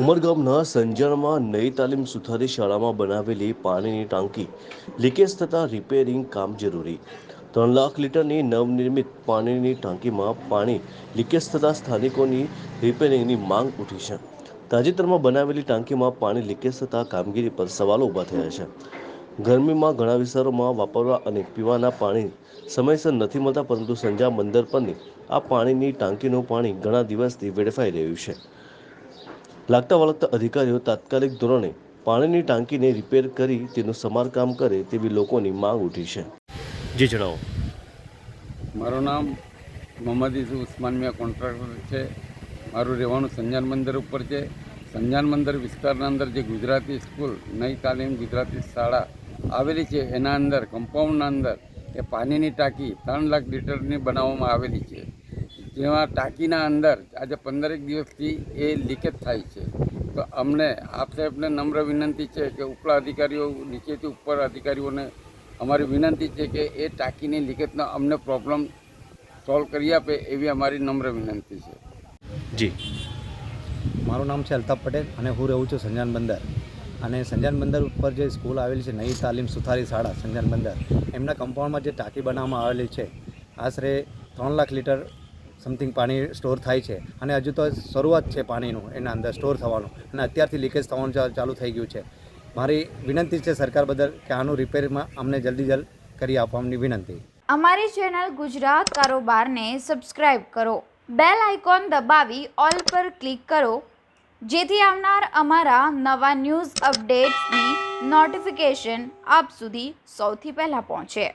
ઉમરગામના સંજાણમાં નઈ તાલીમ સુથારી શાળામાં બનાવેલી પાણીની ટાંકી લીકેજ થતાં રિપેરિંગ કામ જરૂરી. ત્રણ લાખ લીટરની નવનિર્મિત પાણીની ટાંકીમાં પાણી લીકેજ થતાં સ્થાનિકોની રિપેરિંગની માંગ ઉઠી છે. તાજેતરમાં બનાવેલી ટાંકીમાં પાણી લીકેજ થતાં કામગીરી પર સવાલો ઊભા થયા છે. ગરમીમાં ઘણા વિસ્તારોમાં વાપરવા અને પીવાના પાણી સમયસર નથી મળતા, પરંતુ સંજા બંદર પરની આ પાણીની ટાંકીનું પાણી ઘણા દિવસથી વેડફાઈ રહ્યું છે. લાગતા વળગતા અધિકારીઓ તાત્કાલિક ધોરણે પાણીની ટાંકીને રિપેર કરી તેનું સમારકામ કરે તેવી લોકોની માંગ ઉઠી છે. જી જણાવો. મારું નામ મોહમ્મદ ઇસુ ઉસ્માન કોન્ટ્રાક્ટર છે. મારું રહેવાનું સંજાન મંદિર ઉપર છે. સંજાન મંદિર વિસ્તારના અંદર જે ગુજરાતી સ્કૂલ નઈ તાલીમ ગુજરાતી શાળા આવેલી છે, એના અંદર, કમ્પાઉન્ડના અંદર એ પાણીની ટાંકી ત્રણ લાખ લીટરની બનાવવામાં આવેલી છે. જેમાં ટાંકીના અંદર આજે પંદરેક દિવસથી એ લીકેજ થાય છે. તો અમને આપ સાહેબને નમ્ર વિનંતી છે કે ઉપલા અધિકારીઓ નીચેથી ઉપર અધિકારીઓને અમારી વિનંતી છે કે એ ટાંકીની લીકેજનો અમને પ્રોબ્લેમ સોલ્વ કરી આપે એવી અમારી નમ્ર વિનંતી છે. જી. મારું નામ છે અલ્તાફ પટેલ અને હું રહું છું સંજાન બંદર. અને સંજાન બંદર ઉપર જે સ્કૂલ આવેલી છે નઈ તાલીમ સુથારી શાળા સંજાન બંદર એમના કમ્પાઉન્ડમાં જે ટાંકી બનાવવામાં આવેલી છે આશરે ત્રણ લાખ લીટર સમથિંગ પાણી સ્ટોર થાય છે. અને હજુ તો શરૂઆત છે પાણીનું એના અંદર સ્ટોર થવાનું. અને અત્યારથી લીકેજ થવાનું ચાલુ થઈ ગયું છે. મારી વિનંતી છે સરકાર બદલ કે આનું રિપેરમાં અમને જલ્દી જલ્દ કરી આપવાની વિનંતી. અમારી ચેનલ ગુજરાત કારોબારને સબસ્ક્રાઇબ કરો. બેલ આઇકોન દબાવી ઓલ પર ક્લિક કરો. જેથી આવનાર અમારા નવા ન્યૂઝ અપડેટ્સની નોટિફિકેશન આપ સુધી સૌથી પહેલાં પહોંચે.